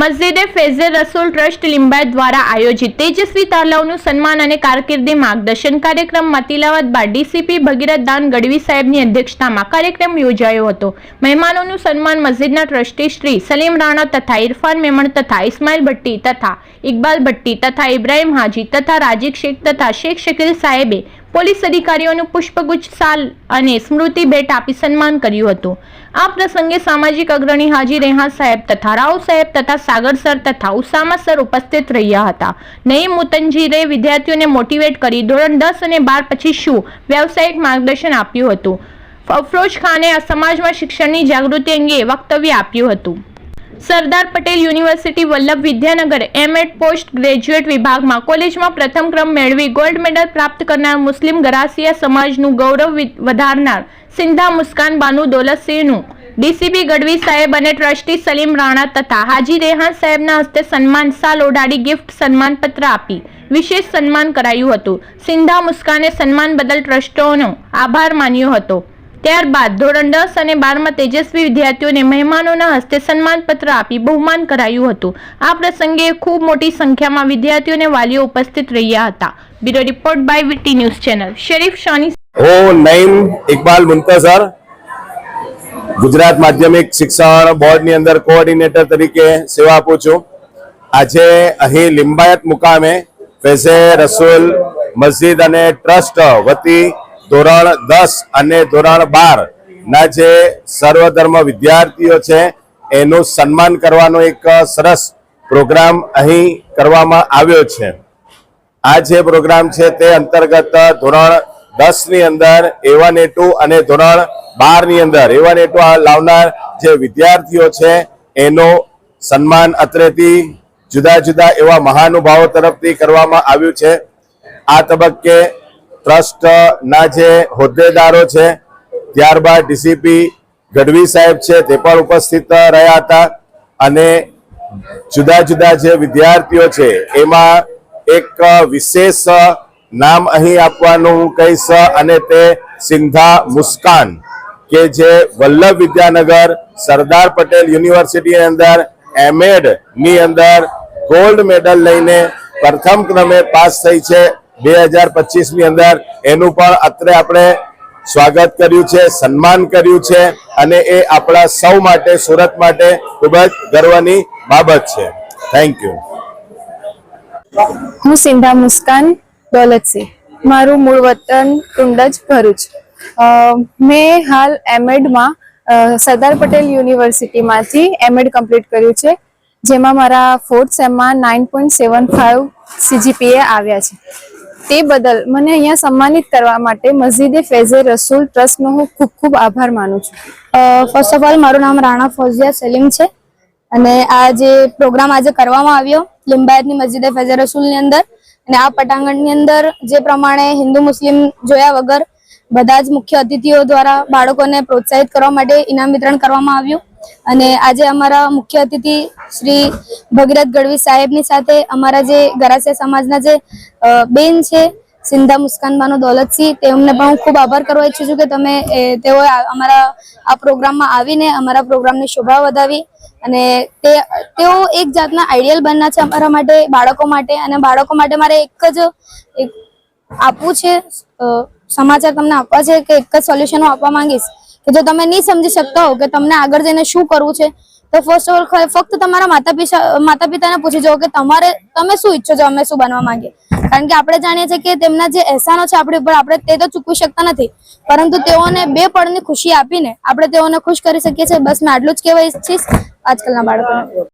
મસ્જિદે ફેઝે Rasool trust Limbayat દ્વારા આયોજિત તેજસ્વી તાલાવનું સન્માન અને કારકિર્દી માર્ગદર્શન કાર્યક્રમમાં તિલાવત બાદ ડીસીપી ભગીરથ દાન ગઢવી સાહેબની અધ્યક્ષતામાં કાર્યક્રમ યોજાયો હતો. મહેમાનોનું સન્માન મસ્જિદના ટ્રસ્ટી શ્રી સલીમ રાણા તથા ઇરફાન મેમણ તથા ઇસ્માઇલ ભટ્ટી તથા ઇકબાલ ભટ્ટી તથા ઇબ્રાહિમ હાજી તથા રાજીક શેખ તથા શેખ શકીલ સાહેબે પોલીસ અધિકારીઓનું પુષ્પગુચ્છ સાલ અને સ્મૃતિ ભેટ આપી સન્માન કર્યું હતું. આ પ્રસંગે સામાજિક અગ્રણી હાજી રેહાન સાહેબ તથા રાવ સાહેબ તથા સાગર સર તથા ઉસામા સર ઉપસ્થિત રહ્યા હતા. નઈમ મુતંજીરે વિદ્યાર્થીઓને મોટિવેટ કરી ધોરણ દસ અને બાર પછી શું વ્યવસાયિક માર્ગદર્શન આપ્યું હતું. અફરોજ ખાને સમાજમાં શિક્ષણની જાગૃતિ અંગે વક્તવ્ય આપ્યું હતું. Sardar Patel university Vallabh Vidyanagar M Ed post graduate વિભાગમાં કોલેજમાં પ્રથમ ક્રમ મેળવી ગોલ્ડ મેડલ પ્રાપ્ત કરનાર મુસ્લિમ ગરાસિયા સમાજનું ગૌરવ વધારનાર સિંધા મુસ્કાન બાનુ દોલતસિંહનું. ડીસીપી ગઢવી સાહેબ અને ટ્રસ્ટી સલીમ રાણા તથા હાજી રેહાન સાહેબના હસ્તે સન્માન સાલ ઓઢાડી ગિફ્ટ સન્માનપત્ર આપી વિશેષ સન્માન કરાયું હતું. સિંધા મુસ્કાને સન્માન બદલ ટ્રસ્ટોનો આભાર માન્યો હતો. ત્યારબાદ ધોરણ દસ અને બારમાં તેજસ્વી વિદ્યાર્થીઓને મહેમાનોના હસ્તે સન્માનપત્ર આપી બહુમાન કરાયું હતું. આ પ્રસંગે ખૂબ મોટી સંખ્યામાં વિદ્યાર્થીઓ અને વાલીઓ ઉપસ્થિત રહ્યા હતા. Bureau report by VT news channel. Sharif Shani હું નઈમ ઇકબાલ મુંતસર ગુજરાત માધ્યમિક શિક્ષણ બોર્ડની અંદર કોઓર્ડિનેટર તરીકે સેવા આપું છું. આજે અહીં લિંબાયત મુકામે ફેઝે રસુલ, મસ્જિદ અને ટ્રસ્ટ વતી ધોરણ દસ અને ધોરણ બાર ના જે સર્વધર્મ વિદ્યાર્થીઓ છે, એનું સન્માન કરવાનો એક સરસ પ્રોગ્રામ અહીં કરવામાં આવ્યો છે. આ જે પ્રોગ્રામ છે તે અંતર્ગત ધોરણ દસની અંદર એવન એ ટુ અને ધોરણ બારની અંદર એવન એ ટુ લાવનાર જે વિદ્યાર્થીઓ છે, એનું સન્માન અત્રેથી જુદા જુદા એવા મહાનુભાવો તરફથી કરવામાં આવ્યું છે. આ તબક્કે ટ્રસ્ટ ના જે હોદ્દેદારો છે, ત્યારબાદ ડીસીપી ગઢવી સાહેબ છે, તે પણ ઉપસ્થિત રહ્યા હતા. અને જુદા જુદા જે વિદ્યાર્થીઓ છે, એમાં એક વિશેષ નામ અહીં આપવાનું હું કહીશ અને તે સિંધા મુસ્કાન કે જે વલ્લભ વિદ્યાનગર સરદાર પટેલ યુનિવર્સિટીની અંદર એમએડની અંદર ગોલ્ડ મેડલ લઈને પ્રથમ ક્રમે પાસ થઈ છે. બે હજાર પચીસની અંદર એનું પણ અત્રે આપણે સ્વાગત કર્યું છે, સન્માન કર્યું છે અને એ આપણા સૌ માટે, સુરત માટે ખૂબ જ ગર્વની બાબત છે. થેન્ક યુ હું સિંધા મુસ્કાન, દોલતસિંહ. મારું મૂળ વતન કુંડજ ભરૂચ. મેં હાલ એમએડમાં સરદાર પટેલ યુનિવર્સિટીમાંથી એમએડ કમ્પ્લીટ કર્યું છે, જેમાં મારા fourth સેમમાં nine point seven five CGPA આવ્યા છે. તે બદલ મને અહીંયા સન્માનિત કરવા માટે મસ્જિદે ફેઝે રસૂલ ટ્રસ્ટનો હું ખૂબ ખૂબ આભાર માનું છું. ફર્સ્ટ ઓફ ઓલ મારું નામ રાણા ફોઝિયા સલીમ છે. અને આ જે પ્રોગ્રામ આજે કરવામાં આવ્યો, લિંબાયતની મસ્જિદે ફેઝે રસૂલની અંદર, અને આ પટાંગણની અંદર જે પ્રમાણે હિન્દુ મુસ્લિમ જોયા વગર બધા જ મુખ્ય અતિથિઓ દ્વારા બાળકોને પ્રોત્સાહિત કરવા માટે ઇનામ વિતરણ કરવામાં આવ્યું. અને આજે અમારા મુખ્ય અતિથિ શ્રી ભગીરથ ગઢવી સાહેબની સાથે અમારા જે ગરાસિયા સમાજના જે બેન છે સિંધા મુસ્કાનબાનો દોલતસિંહ તેમને પણ હું ખૂબ આભાર કરવા ઈચ્છું છું કે તમે એ, તેઓએ અમારા આ પ્રોગ્રામમાં આવીને અમારા પ્રોગ્રામની શોભા વધાવી અને તે તેઓ એક જાતના આઈડિયલ બનના છે અમારા માટે બાળકો માટે અને બાળકો માટે મારે એક જ આપવું છે સમાચાર તમને આપવા છે કે એક જ સોલ્યુશન હું આપવા માંગીશ. કે જો તમે નહીં સમજી શકતા હો કે તમને આગળ જઈને શું કરવું છે, તો ફર્સ્ટ ઓફ ઓલ ફક્ત તમારા માતા પિતા માતા પિતાને પૂછી જાઓ કે તમારે, તમે શું ઈચ્છો છો અમે શું બનવા માંગીએ કારણ કે આપણે જાણીએ છીએ કે તેમના જે અહેસાનો છે આપણી ઉપર, આપણે તે તો ચૂકવી શકતા નથી. પરંતુ તેઓને બે પળની ખુશી આપીને આપણે તેઓને ખુશ કરી શકીએ છીએ. બસ મેં આટલું જ કહેવા ઈચ્છીશ આજકાલના બાળકોને.